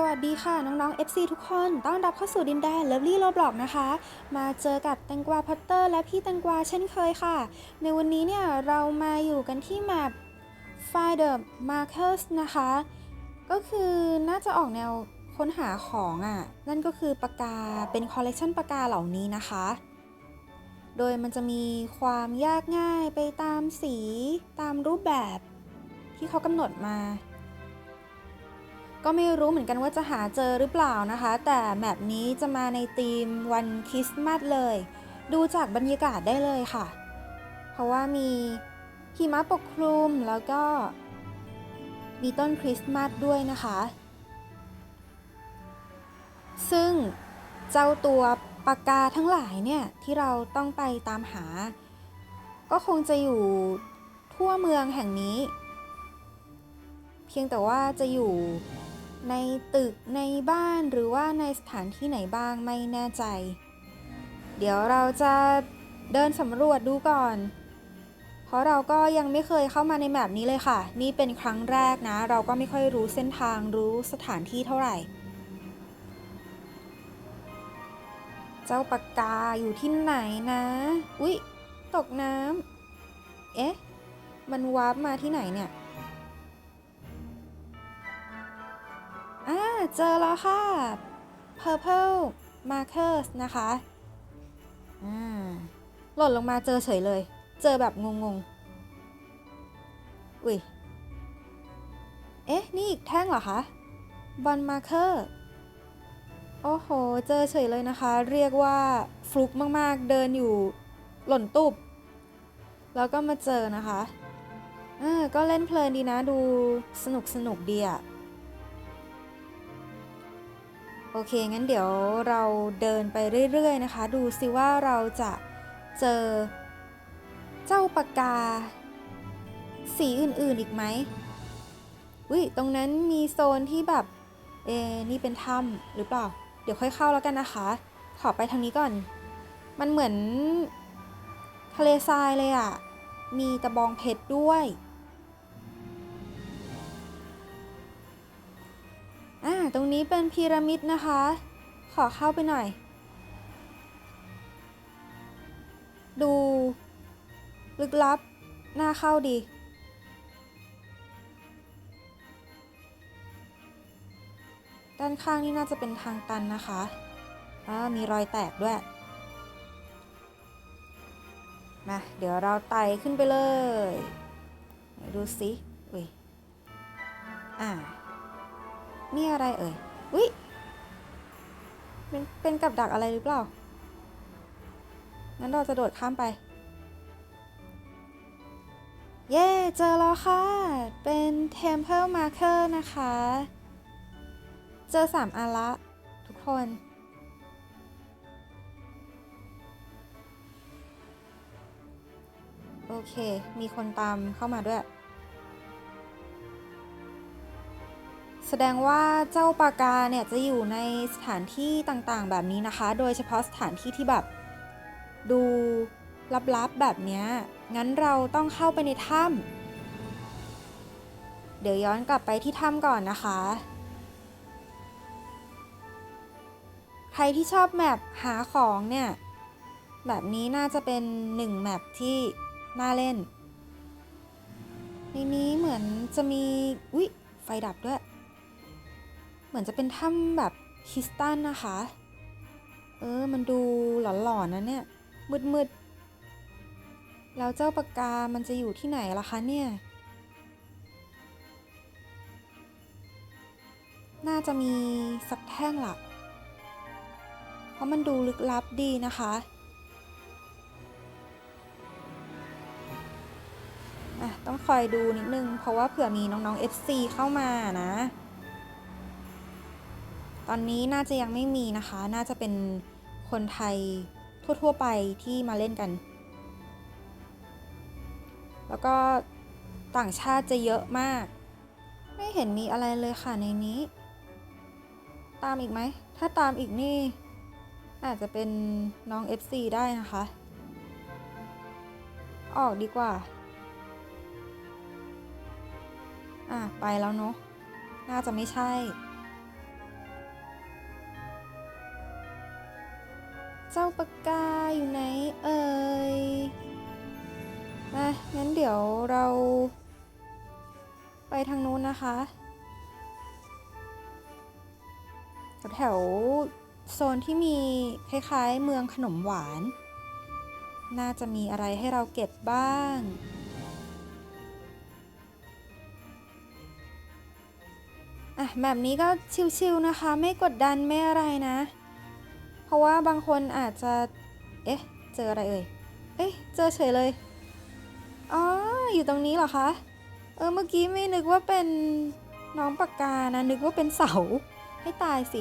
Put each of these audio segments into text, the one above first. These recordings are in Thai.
สวัสดีค่ะ น้องๆ FC ทุกคน ต้อนรับเข้าสู่ดินแดน Lovely Roblox นะคะ มาเจอกับแตงกวาพอตเตอร์และพี่แตงกวาเช่นเคยค่ะ ในวันนี้เนี่ย เรามาอยู่กันที่แมป Find the Markers นะคะ ก็คือน่าจะออกแนวค้นหาของอะ่ะ นั่นก็คือปากกา เป็นคอลเลกชันปากกาเหล่านี้นะคะ โดยมันจะมีความยากง่ายไปตามสีตามรูปแบบที่เขากำหนดมา ก็ไม่รู้เหมือนกันว่าจะหาเจอหรือเปล่านะคะ แต่แมปนี้จะมาในธีมวันคริสต์มาสเลย ดูจากบรรยากาศได้เลยค่ะ เพราะว่ามีหิมะปกคลุมแล้วก็มีต้นคริสต์มาสด้วยนะคะ ซึ่งเจ้าตัวปากกาทั้งหลายเนี่ย ที่เราต้องไปตามหา ก็คงจะอยู่ทั่วเมืองแห่งนี้ เพียงแต่ว่าจะอยู่ ในตึกในบ้านหรือว่าในสถานที่ไหนบ้างไม่แน่ใจ เดี๋ยวเราจะเดินสำรวจดูก่อน เพราะเราก็ยังไม่เคยเข้ามาในแมปนี้เลยค่ะ นี่เป็นครั้งแรกนะ เราก็ไม่ค่อยรู้เส้นทางรู้สถานที่เท่าไหร่ เจ้าปากกาอยู่ที่ไหนนะ อุ๊ย ตกน้ำเอ๊ะ มันวาร์ปมาที่ไหนเนี่ย เจอแล้วค่ะ purple markers นะคะอ่าหล่นลงมาเจอเฉยเลย เจอแบบงงๆ อุ้ย เอ๊ะ นี่อีกแท่งเหรอคะบอลมาเกอร์ โอ้โห เจอเฉยเลยนะคะ เรียกว่าฟลุกมากๆ เดินอยู่หล่นตุบ แล้วก็มาเจอนะคะ เออก็เล่นเพลินดีนะ ดูสนุกสนุกดีอะ โอเค งั้นเดี๋ยวเราเดินไปเรื่อยๆนะคะ ดูสิว่าเราจะเจอเจ้าปากกา สีอื่นๆอีกไหมอุ้ยตรงนั้นมีโซนที่แบบ เอนี่เป็นถ้ำหรือเปล่า เดี๋ยวค่อยเข้าแล้วกันนะคะ ขอไปทางนี้ก่อน มันเหมือนทะเลทรายเลยอะ่ะ มีตะบองเพชรด้วย อ่าตรงนี้เป็นพีระมิดนะคะ ขอเข้าไปหน่อย ดูลึกลับน่าเข้าดี ด้านข้างนี่น่าจะเป็นทางตันนะคะอ่ามีรอยแตกด้วย มาเดี๋ยวเราไต่ขึ้นไปเลย ดูสิอุ้ยอ่า นี่อะไรเอ่ยอุ้ยเป็นเป็นกับดักอะไรหรือเปล่า งั้นเราจะโดดข้ามไป เย้เจอแล้วค่ะ เป็น Temple Marker นะคะ เจอสามอันละ ทุกคน โอเค มีคนตามเข้ามาด้วย แสดงว่าเจ้าปากาเนี่ยจะอยู่ในสถานที่ต่างๆ แบบนี้นะคะ โดยเฉพาะสถานที่ที่แบบดูลับๆแบบเนี้ยงั้นเราต้องเข้าไปในถ้ำเดี๋ยวย้อนกลับไปที่ถ้ำก่อนนะคะ ใครที่ชอบแมปหาของเนี่ย แบบนี้น่าจะเป็นหนึ่งแมปที่น่าเล่น ในนี้เหมือนจะมี อุ๊ย ไฟดับด้วย เหมือนจะเป็นถ้ำแบบคริสตัลนะคะ เออ มันดูหลอนๆนะเนี่ย มืดๆ แล้วเจ้าปากกา มันจะอยู่ที่ไหนล่ะคะเนี่ย น่าจะมีสักแท่งละเพราะมันดูลึกลับดีนะคะอะต้องคอยดูนิดนึง เพราะว่าเผื่อมีน้องๆ FC เข้ามานะ ตอนนี้น่าจะยังไม่มีนะคะ น่าจะเป็นคนไทยทั่ว ๆ ไปที่มาเล่นกัน แล้วก็ต่างชาติจะเยอะมาก ไม่เห็นมีอะไรเลยค่ะในนี้ ตามอีกไหม ถ้าตามอีกนี่ อาจจะเป็นน้อง FC ได้นะคะ ออกดีกว่า อะ ไปแล้วเนาะ น่าจะไม่ใช่ จ้าปากกาอยู่ไหนเอ่ยมางั้นเดี๋ยวเราไปทางนู้นนะคะแถวโซนที่มีคล้ายๆเมืองขนมหวาน น่าจะมีอะไรให้เราเก็บบ้าง อะแบบนี้ก็ชิวๆนะคะ ไม่กดดันไม่อะไรนะ เพราะว่าบางคนอาจจะ เอ๊ะ เจออะไรเอ่ย เอ๊ะ เจอเฉยเลย อ๋อ อยู่ตรงนี้เหรอคะ เออ เมื่อกี้ไม่นึกว่าเป็นน้องปากกานะ นึกว่าเป็นเสา ให้ตายสิ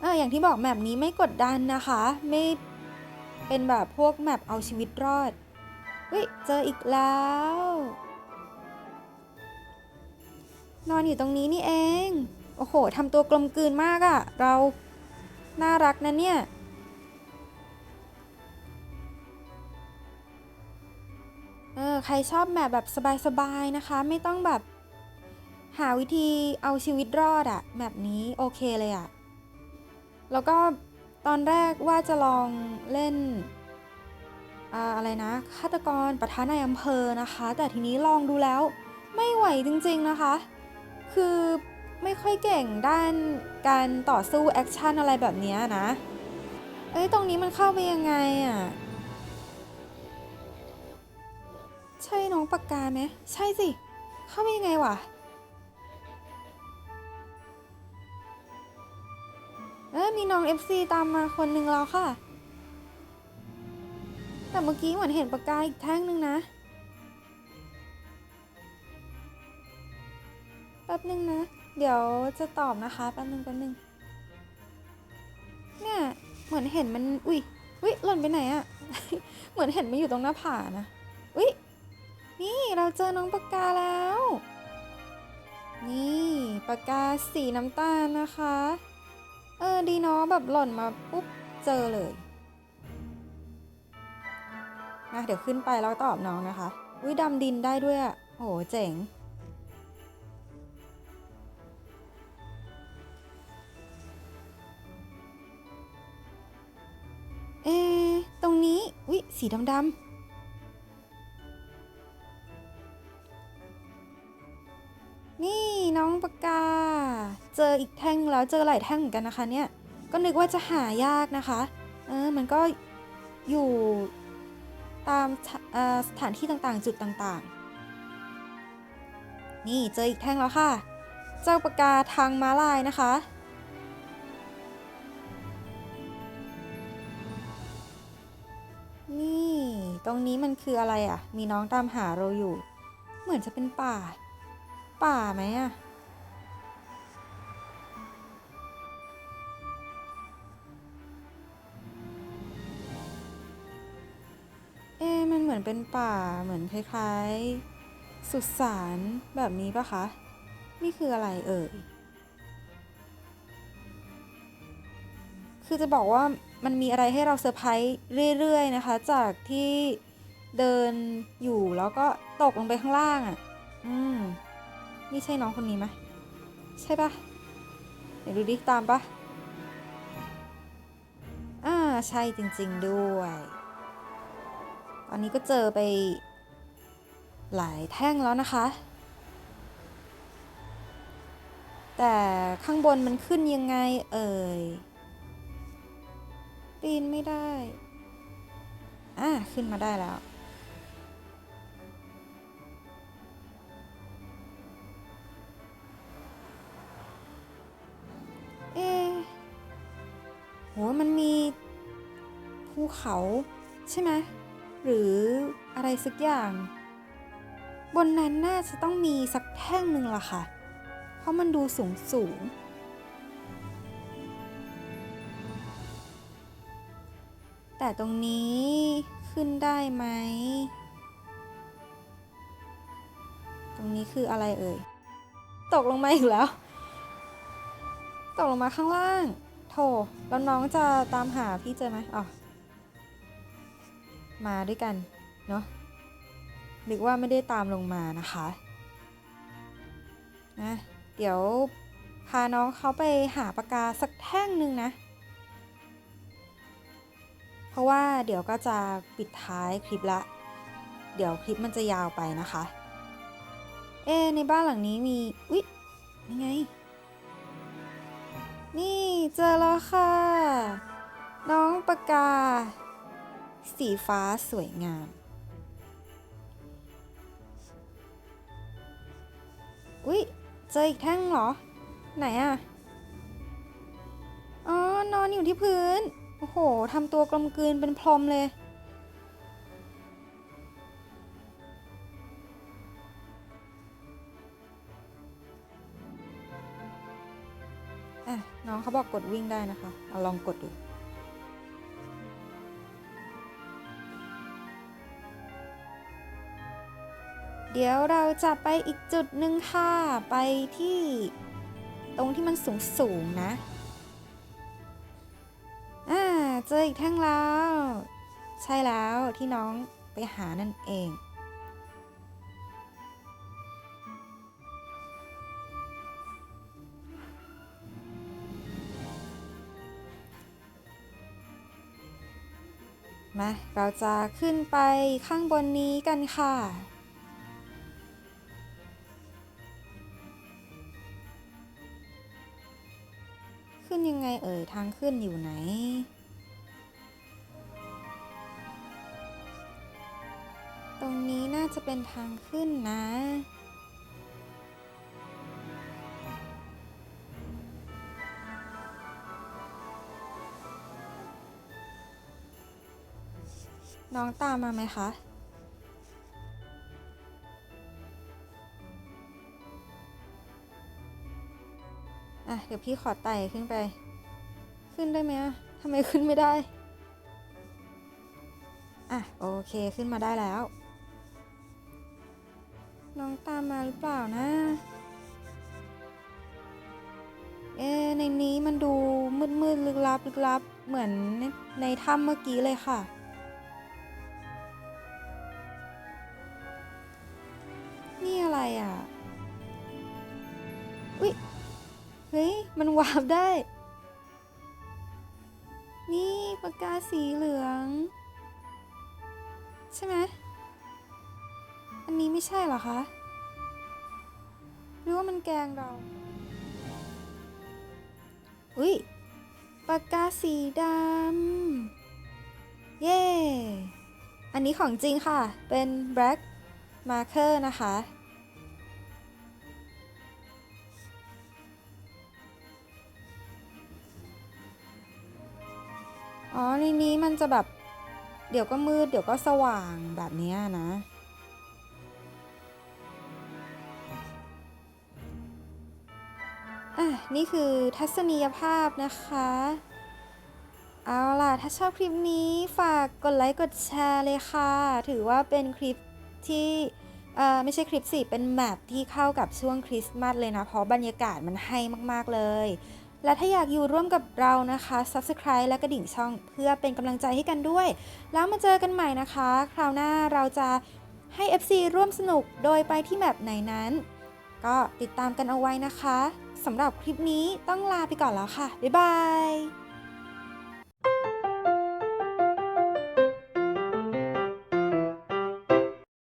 เอออย่างที่บอกแมปนี้ไม่กดดันนะคะ ไม่เป็นแบบพวกแมปเอาชีวิตรอด เฮ้ย เจออีกแล้ว นอนอยู่ตรงนี้นี่เอง โอ้โหทำตัวกลมกลืนมากอะเรา น่ารักนะเนี่ย เออ ใครชอบแบบแบบสบายๆนะคะ ไม่ต้องแบบ หาวิธีเอาชีวิตรอดอะแบบนี้โอเคเลยอะแล้วก็ตอนแรกว่าจะลองเล่นอ่าอะไรนะฆาตกรประทะในอำเภอนะคะ แต่ทีนี้ลองดูแล้วไม่ไหวจริงๆนะคะ คือ ไม่ค่อยเก่งด้านการต่อสู้แอคชั่นอะไรแบบนี้นะ เอ้ยตรงนี้มันเข้าไปยังไงอะ่ะ ใช่น้องปากกาไหมใช่สิ เข้าไปยังไงวะเออมีน้อง FC ตามมาคนหนึ่งแล้วค่ะ แต่เมื่อกี้เหมือนเห็นปากกาอีกแท่งหนึ่งนะแป๊บหนึ่งนะ เดี๋ยวจะตอบนะคะแป๊บนึงแป๊บหนึ่งเนี่ยเหมือนเห็นมัน อุ้ยอุ้ยหล่นไปไหนอะ เหมือนเห็นมันอยู่ตรงหน้าผานะ อุ้ยนี่เราเจอน้องปากกาแล้ว นี่ปากกาสีน้ำตาลนะคะ เออดีเนาะแบบหล่นมาปุ๊บเจอเลยนะเดี๋ยวขึ้นไปแล้วตอบน้องนะคะ อุ้ยดำดินได้ด้วยอะ่ะโหเจ๋ง สีดำๆนี่น้องปากกา เจออีกแท่งแล้วเจอหลายแท่งเหมือนกันนะคะเนี่ย ก็นึกว่าจะหายากนะคะ เออ มันก็อยู่ตามสถเอ่อสถานที่ต่างๆ จุดต่างๆ นี่เจออีกแท่งแล้วค่ะ เจ้าปากกาทางม้าลายนะคะ นี่ ตรงนี้มันคืออะไรอะ มีน้องตามหาเราอยู่ เหมือนจะเป็นป่า ป่าไหมอะเอ๊มันเหมือนเป็นป่า เหมือนคล้ายๆ สุสานแบบนี้ปะคะ นี่คืออะไรเอ่ย คือจะบอกว่า มันมีอะไรให้เราเซอร์ไพรส์เรื่อยๆนะคะ จากที่เดินอยู่แล้วก็ตกลงไปข้างล่างอะ่ะ อืม นี่ใช่น้องคนนี้ไหมใช่ปะเดี๋ยวดูดิตามปะอ่าใช่จริงๆด้วย ตอนนี้ก็เจอไป หลายแท่งแล้วนะคะ แต่ข้างบนมันขึ้นยังไงเอ่ย ปีนไม่ได้ อะขึ้นมาได้แล้ว เอ๊ะโหมันมีภูเขาใช่ไหมหรืออะไรสักอย่าง บนนั้นน่าจะต้องมีสักแท่งหนึ่งล่ะค่ะ เพราะมันดูสูงสูง แต่ตรงนี้ขึ้นได้ไหม ตรงนี้คืออะไรเอ่ย ตกลงมาอีกแล้ว ตกลงมาข้างล่าง โถ แล้วน้องจะตามหาพี่เจอไหมอ๋อ มาด้วยกัน เนาะนึกว่าไม่ได้ตามลงมานะคะนะเดี๋ยวพาน้องเขาไปหาปากกาสักแท่งหนึ่งนะ ราะว่าเดี๋ยวก็จะปิดท้ายคลิปละ เดี๋ยวคลิปมันจะยาวไปนะคะ เอ ในบ้านหลังนี้มีอุ๊ยนี่ไง นี่เจอแล้วค่ะ น้องปากกา สีฟ้าสวยงาม อุ๊ย เจออีกแท่งเหรอ ไหนอะอ๋อ นอนอยู่ที่พื้น โอ้โหทำตัวกลมกลืนเป็นพรมเลย อะ น้องเขาบอกกดวิ่งได้นะคะ เอาลองกดดูเดี๋ยวเราจะไปอีกจุดหนึ่งค่ะ ไปที่ตรงที่มันสูงสูงๆนะ เจออีกแท่งแล้ว ใช่แล้วที่น้องไปหานั่นเอง มา เราจะขึ้นไปข้างบนนี้กันค่ะขึ้นยังไงเอ่ย ทางขึ้นอยู่ไหน จะเป็นทางขึ้นนะ น้องตามมาไหมคะอะ เดี๋ยวพี่ขอไต่ขึ้นไป ขึ้นได้ไหมอะทำไมขึ้นไม่ได้ อะ โอเคขึ้นมาได้แล้ว ตามมาหรือเปล่านะ เอ๊ในนี้มันดูมืดมืดๆลึกลับลึกลับเหมือนในในถ้ำเมื่อกี้เลยค่ะ นี่อะไรอะ อุ๊ย เฮ้ย มันวาบได้ นี่ปากกาสีเหลือง ใช่ไหมอันนี้ไม่ใช่เหรอคะ หรือว่ามันแกงเรา อุ๊ยปากกาสีดำ เย้ อันนี้ของจริงค่ะ เป็น black marker นะคะ อ๋อ ในนี้มันจะแบบ เดี๋ยวก็มืด เดี๋ยวก็สว่างแบบนี้นะ นี่คือทัศนียภาพนะคะ เอาล่ะ ถ้าชอบคลิปนี้ฝากกดไลค์กดแชร์เลยค่ะ ถือว่าเป็นคลิปที่ไม่ใช่คลิปสิเป็นแมปที่เข้ากับช่วงคริสต์มาสเลยนะ เพราะบรรยากาศมันให้มาก ๆ เลย และถ้าอยากอยู่ร่วมกับเรานะคะ Subscribe และกระดิ่งช่องเพื่อเป็นกำลังใจให้กันด้วย แล้วมาเจอกันใหม่นะคะ คราวหน้าเราจะให้ FC ร่วมสนุกโดยไปที่แมปไหนนั้น ก็ติดตามกันเอาไว้นะคะ สำหรับคลิปนี้ต้องลาไปก่อนแล้วค่ะ บ๊ายบาย